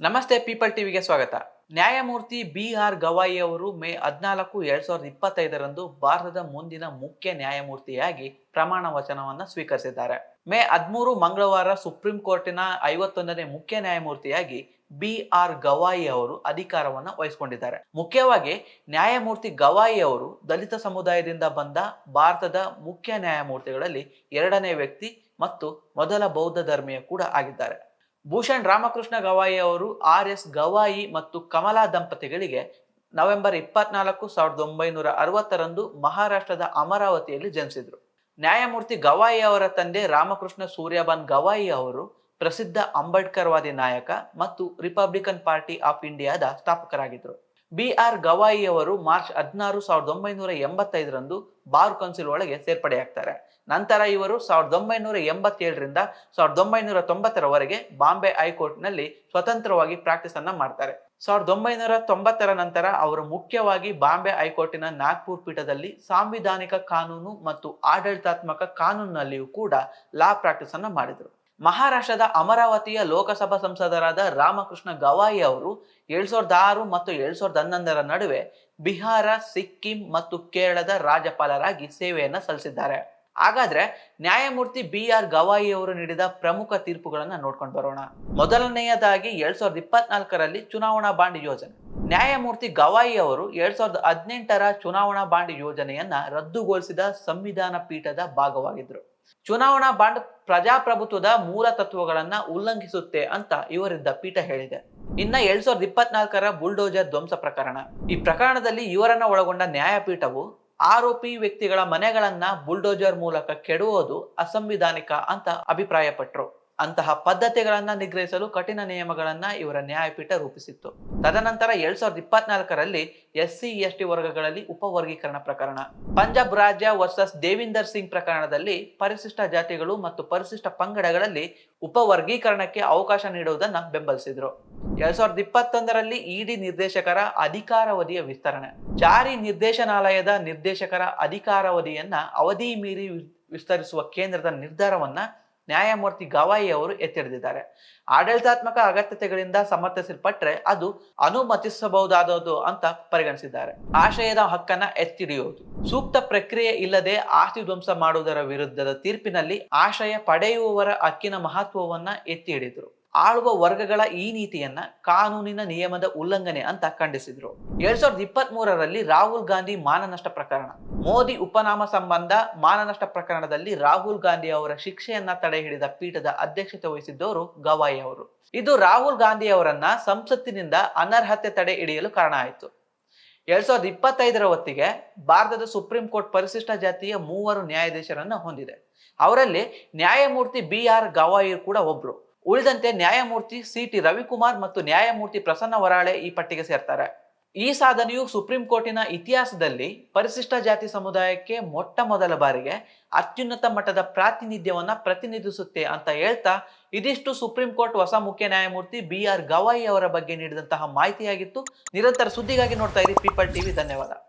ನಮಸ್ತೆ ಪೀಪಲ್ ಟಿವಿಗೆ ಸ್ವಾಗತ. ನ್ಯಾಯಮೂರ್ತಿ ಬಿ ಆರ್ ಗವಾಯಿ ಅವರು ಮೇ ಹದಿನಾಲ್ಕು ಎರಡ್ ಸಾವಿರದ ಇಪ್ಪತ್ತೈದರಂದು ಭಾರತದ ಮುಂದಿನ ಮುಖ್ಯ ನ್ಯಾಯಮೂರ್ತಿಯಾಗಿ ಪ್ರಮಾಣ ವಚನವನ್ನ ಸ್ವೀಕರಿಸಿದ್ದಾರೆ. ಮೇ ಹದಿಮೂರು ಮಂಗಳವಾರ ಸುಪ್ರೀಂ ಕೋರ್ಟಿನ ಐವತ್ತೊಂದನೇ ಮುಖ್ಯ ನ್ಯಾಯಮೂರ್ತಿಯಾಗಿ ಬಿ ಆರ್ ಗವಾಯಿ ಅವರು ಅಧಿಕಾರವನ್ನು ವಹಿಸಿಕೊಂಡಿದ್ದಾರೆ. ಮುಖ್ಯವಾಗಿ, ನ್ಯಾಯಮೂರ್ತಿ ಗವಾಯಿ ಅವರು ದಲಿತ ಸಮುದಾಯದಿಂದ ಬಂದ ಭಾರತದ ಮುಖ್ಯ ನ್ಯಾಯಮೂರ್ತಿಗಳಲ್ಲಿ ಎರಡನೇ ವ್ಯಕ್ತಿ ಮತ್ತು ಮೊದಲ ಬೌದ್ಧ ಧರ್ಮೀಯ ಕೂಡ ಆಗಿದ್ದಾರೆ. ಭೂಷಣ್ ರಾಮಕೃಷ್ಣ ಗವಾಯಿ ಅವರು ಆರ್ ಎಸ್ ಗವಾಯಿ ಮತ್ತು ಕಮಲಾ ದಂಪತಿಗಳಿಗೆ ನವೆಂಬರ್ ಇಪ್ಪತ್ನಾಲ್ಕು ಸಾವಿರದ ಒಂಬೈನೂರ ಅರವತ್ತರಂದು ಮಹಾರಾಷ್ಟ್ರದ ಅಮರಾವತಿಯಲ್ಲಿ ಜನಿಸಿದರು. ನ್ಯಾಯಮೂರ್ತಿ ಗವಾಯಿ ಅವರ ತಂದೆ ರಾಮಕೃಷ್ಣ ಸೂರ್ಯಬಾನ್ ಗವಾಯಿ ಅವರು ಪ್ರಸಿದ್ಧ ಅಂಬೇಡ್ಕರ್ವಾದಿ ನಾಯಕ ಮತ್ತು ರಿಪಬ್ಲಿಕನ್ ಪಾರ್ಟಿ ಆಫ್ ಇಂಡಿಯಾದ ಸ್ಥಾಪಕರಾಗಿದ್ದರು ಬಿ ಆರ್ ಗವಾಯಿ ಅವರು ಮಾರ್ಚ್ ಹದಿನಾರು ಸಾವಿರದ ಒಂಬೈನೂರ ಎಂಬತ್ತೈದರಂದು ಬಾರ್ ಕೌನ್ಸಿಲ್ ಒಳಗೆ ಸೇರ್ಪಡೆಯಾಗ್ತಾರೆ. ನಂತರ ಇವರು ಸಾವಿರದ ಒಂಬೈನೂರ ಎಂಬತ್ತೇಳರಿಂದ ಸಾವಿರದ ಒಂಬೈನೂರ ತೊಂಬತ್ತರವರೆಗೆ ಬಾಂಬೆ ಹೈಕೋರ್ಟ್ನಲ್ಲಿ ಸ್ವತಂತ್ರವಾಗಿ ಪ್ರಾಕ್ಟೀಸ್ ಅನ್ನ ಮಾಡ್ತಾರೆ. ಸಾವಿರದ ಒಂಬೈನೂರ ತೊಂಬತ್ತರ ನಂತರ ಅವರು ಮುಖ್ಯವಾಗಿ ಬಾಂಬೆ ಹೈಕೋರ್ಟಿನ ನಾಗ್ಪುರ್ ಪೀಠದಲ್ಲಿ ಸಾಂವಿಧಾನಿಕ ಕಾನೂನು ಮತ್ತು ಆಡಳಿತಾತ್ಮಕ ಕಾನೂನಿನಲ್ಲಿಯೂ ಕೂಡ ಲಾ ಪ್ರಾಕ್ಟೀಸ್ ಅನ್ನ ಮಾಡಿದರು. ಮಹಾರಾಷ್ಟ್ರದ ಅಮರಾವತಿಯ ಲೋಕಸಭಾ ಸಂಸದರಾದ ರಾಮಕೃಷ್ಣ ಗವಾಯಿ ಅವರು ಎರಡ್ ಸಾವಿರದ ಆರು ಮತ್ತು ಎರಡ್ ಸಾವಿರದ ಹನ್ನೊಂದರ ನಡುವೆ ಬಿಹಾರ, ಸಿಕ್ಕಿಂ ಮತ್ತು ಕೇರಳದ ರಾಜ್ಯಪಾಲರಾಗಿ ಸೇವೆಯನ್ನು ಸಲ್ಲಿಸಿದ್ದಾರೆ. ಹಾಗಾದ್ರೆ ನ್ಯಾಯಮೂರ್ತಿ ಬಿ ಆರ್ ಗವಾಯಿ ಅವರು ನೀಡಿದ ಪ್ರಮುಖ ತೀರ್ಪುಗಳನ್ನು ನೋಡ್ಕೊಂಡು ಬರೋಣ. ಮೊದಲನೆಯದಾಗಿ ಎರಡ್ ಸಾವಿರದ ಇಪ್ಪತ್ನಾಲ್ಕರಲ್ಲಿ ಚುನಾವಣಾ ಬಾಂಡ್ ಯೋಜನೆ. ನ್ಯಾಯಮೂರ್ತಿ ಗವಾಯಿ ಅವರು ಎರಡ್ ಸಾವಿರದ ಹದಿನೆಂಟರ ಚುನಾವಣಾ ಬಾಂಡ್ ಯೋಜನೆಯನ್ನ ರದ್ದುಗೊಳಿಸಿದ ಸಂವಿಧಾನ ಪೀಠದ ಭಾಗವಾಗಿದ್ರು. ಚುನಾವಣಾ ಬಾಂಡ್ ಪ್ರಜಾಪ್ರಭುತ್ವದ ಮೂಲ ತತ್ವಗಳನ್ನ ಉಲ್ಲಂಘಿಸುತ್ತೆ ಅಂತ ಇವರಿದ್ದ ಪೀಠ ಹೇಳಿದೆ. ಇನ್ನ ಎರಡ್ ಸಾವಿರದ ಇಪ್ಪತ್ನಾಲ್ಕರ ಬುಲ್ಡೋಜರ್ ಧ್ವಂಸ ಪ್ರಕರಣ. ಈ ಪ್ರಕರಣದಲ್ಲಿ ಇವರನ್ನ ಒಳಗೊಂಡ ನ್ಯಾಯಪೀಠವು ಆರೋಪಿ ವ್ಯಕ್ತಿಗಳ ಮನೆಗಳನ್ನ ಬುಲ್ಡೋಜರ್ ಮೂಲಕ ಕೆಡುವುದು ಅಸಂವಿಧಾನಿಕ ಅಂತ ಅಭಿಪ್ರಾಯಪಟ್ಟರು ಅಂತಹ ಪದ್ಧತಿಗಳನ್ನ ನಿಗ್ರಹಿಸಲು ಕಠಿಣ ನಿಯಮಗಳನ್ನ ಇವರ ನ್ಯಾಯಪೀಠ ರೂಪಿಸಿತ್ತು. ತದನಂತರ ಎರಡ್ ಸಾವಿರದ ಇಪ್ಪತ್ನಾಲ್ಕರಲ್ಲಿ ಎಸ್ ಸಿ, ಎಸ್ ಟಿ ವರ್ಗಗಳಲ್ಲಿ ಉಪವರ್ಗೀಕರಣ ಪ್ರಕರಣ. ಪಂಜಾಬ್ ರಾಜ್ಯ ವರ್ಸಸ್ ದೇವಿಂದರ್ ಸಿಂಗ್ ಪ್ರಕರಣದಲ್ಲಿ ಪರಿಶಿಷ್ಟ ಜಾತಿಗಳು ಮತ್ತು ಪರಿಶಿಷ್ಟ ಪಂಗಡಗಳಲ್ಲಿ ಉಪವರ್ಗೀಕರಣಕ್ಕೆ ಅವಕಾಶ ನೀಡುವುದನ್ನ ಬೆಂಬಲಿಸಿದ್ರು. ಎರಡ್ ಸಾವಿರದ ಇಪ್ಪತ್ತೊಂದರಲ್ಲಿ ಇಡಿ ನಿರ್ದೇಶಕರ ಅಧಿಕಾರಾವಧಿಯ ವಿಸ್ತರಣೆ. ಜಾರಿ ನಿರ್ದೇಶನಾಲಯದ ನಿರ್ದೇಶಕರ ಅಧಿಕಾರಾವಧಿಯನ್ನ ಅವಧಿ ಮೀರಿ ವಿಸ್ತರಿಸುವ ಕೇಂದ್ರದ ನಿರ್ಧಾರವನ್ನ ನ್ಯಾಯಮೂರ್ತಿ ಗವಾಯಿ ಅವರು ಎತ್ತಿಡಿದಿದ್ದಾರೆ. ಆಡಳಿತಾತ್ಮಕ ಅಗತ್ಯತೆಗಳಿಂದ ಸಮರ್ಥಿಸಲ್ಪಟ್ಟರೆ ಅದು ಅನುಮತಿಸಬಹುದಾದದ್ದು ಅಂತ ಪರಿಗಣಿಸಿದ್ದಾರೆ. ಆಶಯದ ಹಕ್ಕನ್ನ ಎತ್ತಿಡಿಯುವುದು. ಸೂಕ್ತ ಪ್ರಕ್ರಿಯೆ ಇಲ್ಲದೆ ಆಸ್ತಿ ಧ್ವಂಸ ಮಾಡುವುದರ ವಿರುದ್ಧದ ತೀರ್ಪಿನಲ್ಲಿ ಆಶಯ ಪಡೆಯುವವರ ಹಕ್ಕಿನ ಮಹತ್ವವನ್ನ ಎತ್ತಿ ಹಿಡಿದ್ರು ಆಳುವ ವರ್ಗಗಳ ಈ ನೀತಿಯನ್ನ ಕಾನೂನಿನ ನಿಯಮದ ಉಲ್ಲಂಘನೆ ಅಂತ ಖಂಡಿಸಿದ್ರು. ಎರಡ್ ಸಾವಿರದ ಇಪ್ಪತ್ತ್ ಮೂರರಲ್ಲಿ ರಾಹುಲ್ ಗಾಂಧಿ ಮಾನನಷ್ಟ ಪ್ರಕರಣ. ಮೋದಿ ಉಪನಾಮ ಸಂಬಂಧ ಮಾನನಷ್ಟ ಪ್ರಕರಣದಲ್ಲಿ ರಾಹುಲ್ ಗಾಂಧಿ ಅವರ ಶಿಕ್ಷೆಯನ್ನ ತಡೆ ಹಿಡಿದ ಪೀಠದ ಅಧ್ಯಕ್ಷತೆ ವಹಿಸಿದ್ದವರು ಗವಾಯಿ ಅವರು. ಇದು ರಾಹುಲ್ ಗಾಂಧಿ ಅವರನ್ನ ಸಂಸತ್ತಿನಿಂದ ಅನರ್ಹತೆ ತಡೆ ಹಿಡಿಯಲು ಕಾರಣ ಆಯಿತು. ಎರಡ್ ಸಾವಿರದ ಇಪ್ಪತ್ತೈದರ ಹೊತ್ತಿಗೆ ಭಾರತದ ಸುಪ್ರೀಂ ಕೋರ್ಟ್ ಪರಿಶಿಷ್ಟ ಜಾತಿಯ ಮೂವರು ನ್ಯಾಯಾಧೀಶರನ್ನ ಹೊಂದಿದೆ. ಅವರಲ್ಲಿ ನ್ಯಾಯಮೂರ್ತಿ ಬಿ ಆರ್ ಗವಾಯಿ ಕೂಡ ಒಬ್ರು. ಉಳಿದಂತೆ ನ್ಯಾಯಮೂರ್ತಿ ಸಿ ಟಿ ರವಿಕುಮಾರ್ ಮತ್ತು ನ್ಯಾಯಮೂರ್ತಿ ಪ್ರಸನ್ನ ವರಾಳೆ ಈ ಪಟ್ಟಿಗೆ ಸೇರ್ತಾರೆ. ಈ ಸಾಧನೆಯು ಸುಪ್ರೀಂ ಕೋರ್ಟಿನ ಇತಿಹಾಸದಲ್ಲಿ ಪರಿಶಿಷ್ಟ ಜಾತಿ ಸಮುದಾಯಕ್ಕೆ ಮೊಟ್ಟ ಮೊದಲ ಬಾರಿಗೆ ಅತ್ಯುನ್ನತ ಮಟ್ಟದ ಪ್ರಾತಿನಿಧ್ಯವನ್ನ ಪ್ರತಿನಿಧಿಸುತ್ತೆ ಅಂತ ಹೇಳ್ತಾ ಇದಿಷ್ಟು ಸುಪ್ರೀಂ ಕೋರ್ಟ್ ಹೊಸ ಮುಖ್ಯ ನ್ಯಾಯಮೂರ್ತಿ ಬಿ ಆರ್ ಗವಾಯಿ ಅವರ ಬಗ್ಗೆ ನೀಡಿದಂತಹ ಮಾಹಿತಿಯಾಗಿತ್ತು. ನಿರಂತರ ಸುದ್ದಿಗಾಗಿ ನೋಡ್ತಾ ಇರಿ ಪೀಪಲ್ ಟಿವಿ ಧನ್ಯವಾದ.